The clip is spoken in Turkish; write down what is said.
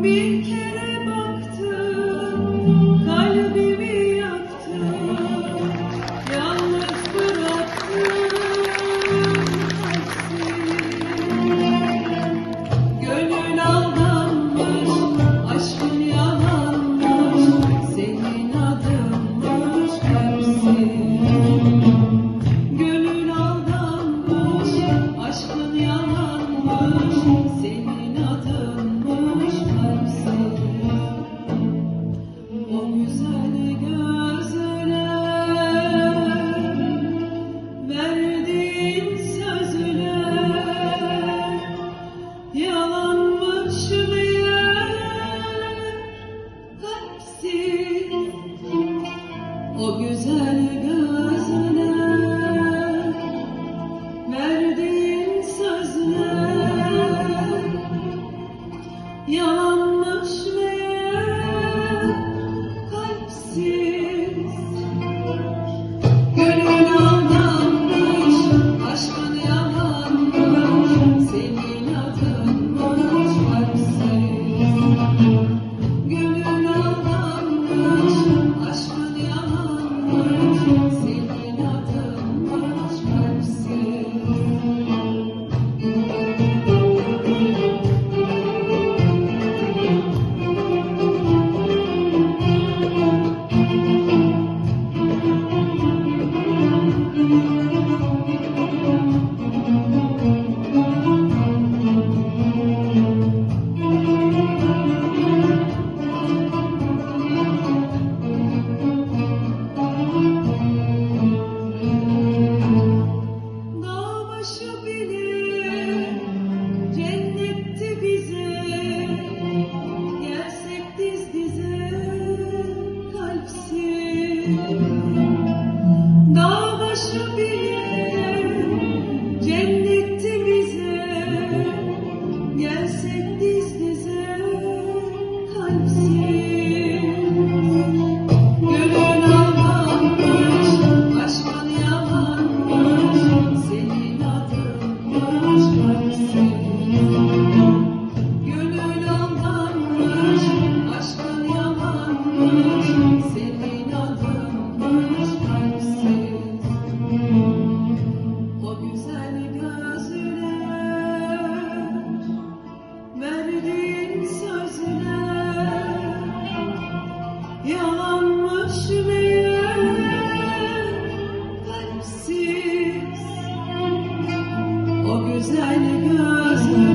We kalpsiz O güzel gözler aşkı bile cennetti bize O güzel gözler